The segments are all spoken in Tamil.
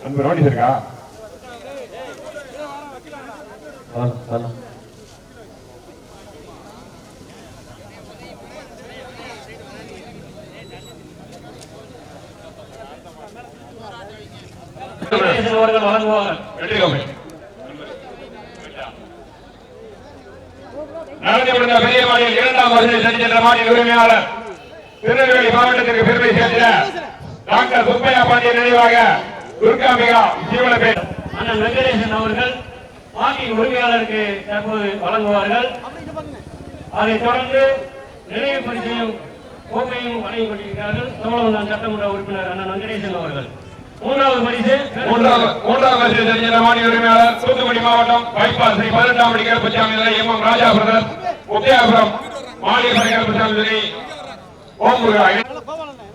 அன்பு நோட்டீஸ் இருக்கா. அவர்கள் வழங்குவார்கள் வெற்றிகோமை நடந்து முடிந்த பெரிய மாடியில் இரண்டாம் வருஷம் சென்ற மாடியின் உரிமையாளர் திருநெல்வேலி மாவட்டத்திற்கு பெருமை சேர்த்த டாக்டர் சுப்பையா பாண்டியன் நினைவாக துர்காம்பிகா ஜீவனபேட் அண்ணன் வெங்கடேசன் அவர்கள் மாட்டின் உரிமையாளருக்கு தற்போது வழங்குவார்கள். அதைத் தொடர்ந்து நினைவு பரிசையும் கோப்பையும் வழங்கிக் கொண்டிருக்கிறார்கள். சோழவந்தான் சட்டமன்ற உறுப்பினர் அண்ணன் வெங்கடேசன் அவர்கள். மூன்றாவது பரிசு மூன்றாம் வருஷம் சென்ற மாநில உரிமையாளர் தூத்துக்குடி மாவட்டம் bypass Sri Pathinettam Padi Karuppasamy M M Raja brother Uthiyapuram மாநில படி கருப்பசாமி நிலை ஓம் முருகா.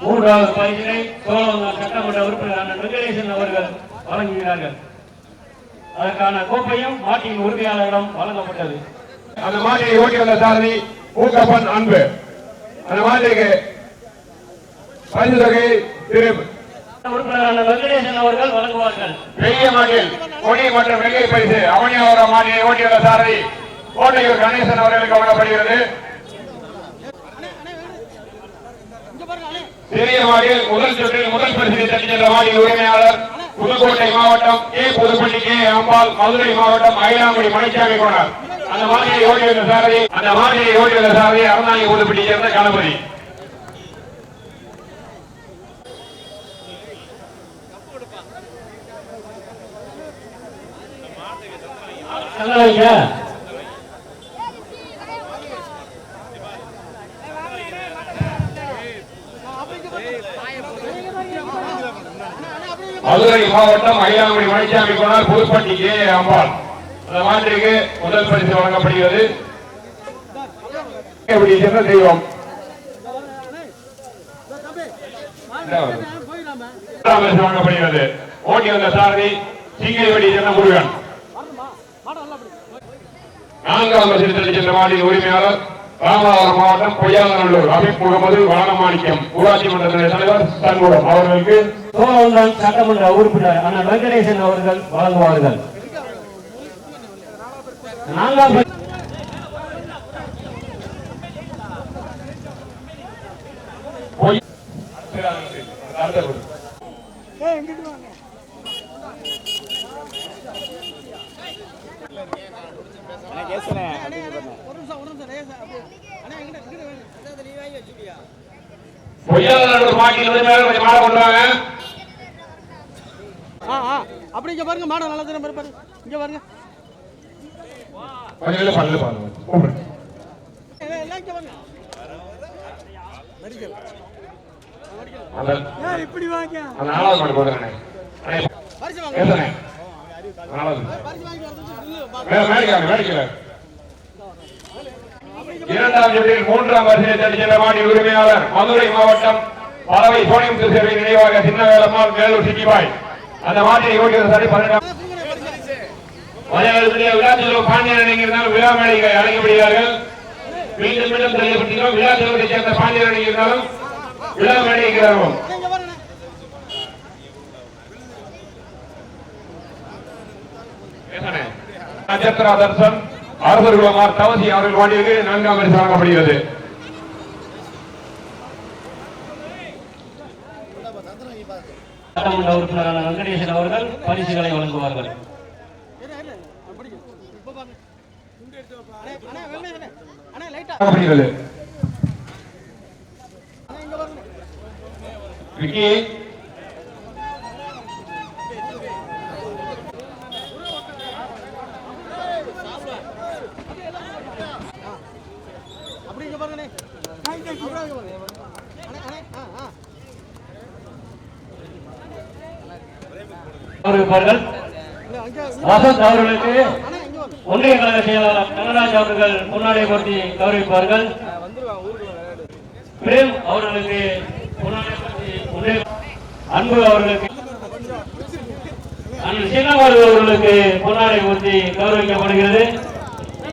மூன்றாவது பரிசினை சோழவந்தான் சட்டமன்ற உறுப்பினர் அண்ணன் வெங்கடேசன் அவர்கள் வழங்குகிறார்கள். அதற்கான கோப்பையும் மாட்டின் உரிமையாளரிடம் வழங்கப்பட்டது. அந்த மாதிரியை ஓட்டி வந்த சாரதி ஊக்கப்பன் அன்பு. அந்த மாதிரிக்கு பரிசு தொகை திரு உறுப்பினர் அண்ணன் வெங்கடேசன் அவர்கள் வழங்குவார்கள். பெரிய மாட்டில் கொடி மற்றும் வெள்ளை பரிசு. அவனியாவரம் மாட்டியை ஓட்டி வந்த சாரதி. கோட்டையூர் கணேசன் அவர்களுக்கு வழங்கப்படுகிறது. சிறிய மாடியில் முதல் சுற்றில் முதல் பரிசு தட்டி சென்ற உரிமையாளர் புதுக்கோட்டை மாவட்டம் கே புதுப்பள்ளி கே அம்பாள் மதுரை மாவட்டம் அயிலாங்குடி மலைச்சாமி கோணர் அந்த மாதிரியை ஓட்டி வந்த சாரதி அந்த மாதிரியை ஓட்டி வந்த சாரதி அறந்தாங்கி புதுப்பள்ளி சேர்ந்த கணபதி. நல்லா மதுரை மாவட்டம் மயிலாங்குடி மலைச்சாமி கோணர் புதுப்பட்டி கே. அம்பாள். அந்த மாதிரிக்கு முதல் பரிசு வழங்கப்படுகிறது. எப்படி சென்ற தெய்வம். பரிசு வழங்கப்படுகிறது. ஓட்டி வந்த சாரதி சிங்கைவடி சென்ற முருகன். நான்காம் பரிசு சென்ற மாநில உரிமையாளர் ராமநாதபுரம் மாவட்டம் பொய்யாதநல்லூர் அபிப் முகமது வளனமாணிக்கம் ஊராட்சி மன்ற தலைவர் சண்முகம் அவர்களுக்கு சோழவந்தான் சட்டமன்ற உறுப்பினர் அண்ணன் வெங்கடேசன் அவர்கள் வழங்குவார்கள். நான்காம் பரி- பொய் கொஞ்சம் கொண்டு வாங்க. ஆ அப்படி இங்க பாருங்க மாடம் நல்லா தானே பாரு இங்க பாருங்க. இல்லை பண்ணல பாருங்க. பாருங்க. இப்படி வாங்க. நாலாவது மாடு போடுறேன் மேல இரண்டாம் சுற்றில் மூன்றாம் வரிசையை தடிச்சென்ற உரிமையாளர் மதுரை மாவட்டம் பறவை சோனியம் சேவை நினைவாக சின்ன வேலம்மாள் மேலூர் சிக்கிபாய் அந்த மாட்டினை ஓட்டியது சரி பன்னெண்டாம் மலையாளத்திலே விழாச்செல்வம் பாண்டியன் அணிங்கிறதால் விழா மேடைகளை அழைக்கப்படுகிறார்கள் மீண்டும் மீண்டும் தெரியப்பட்டிருக்கிறோம் விழாச்செல்வத்தை சேர்ந்த பாண்டியன் அணிங்கிறதாலும் விழா மேடைங்கிறோம் இங்க நட்சத்திரா தர்சன் அரசர் குமார் தவசி அவர்கள் வாண்டியது நான்காம் பரிசு வழங்கப்படுகிறது சட்டமன்ற வெங்கடேசன் அவர்கள் பரிசுகளை வழங்குவார்கள். இரு வசந்த் அவர்களுக்கு ஒன்றிய கழக செயலாளர் கனகராஜ் அவர்கள் பொன்னாடை போட்டி கௌரவிப்பார்கள் பிரேம் அவர்களுக்கு அன்பு அவர்களுக்கு அண்ணன் சீனாவாடு அவர்களுக்கு பொன்னாடை போட்டி கௌரவிக்கப்படுகிறது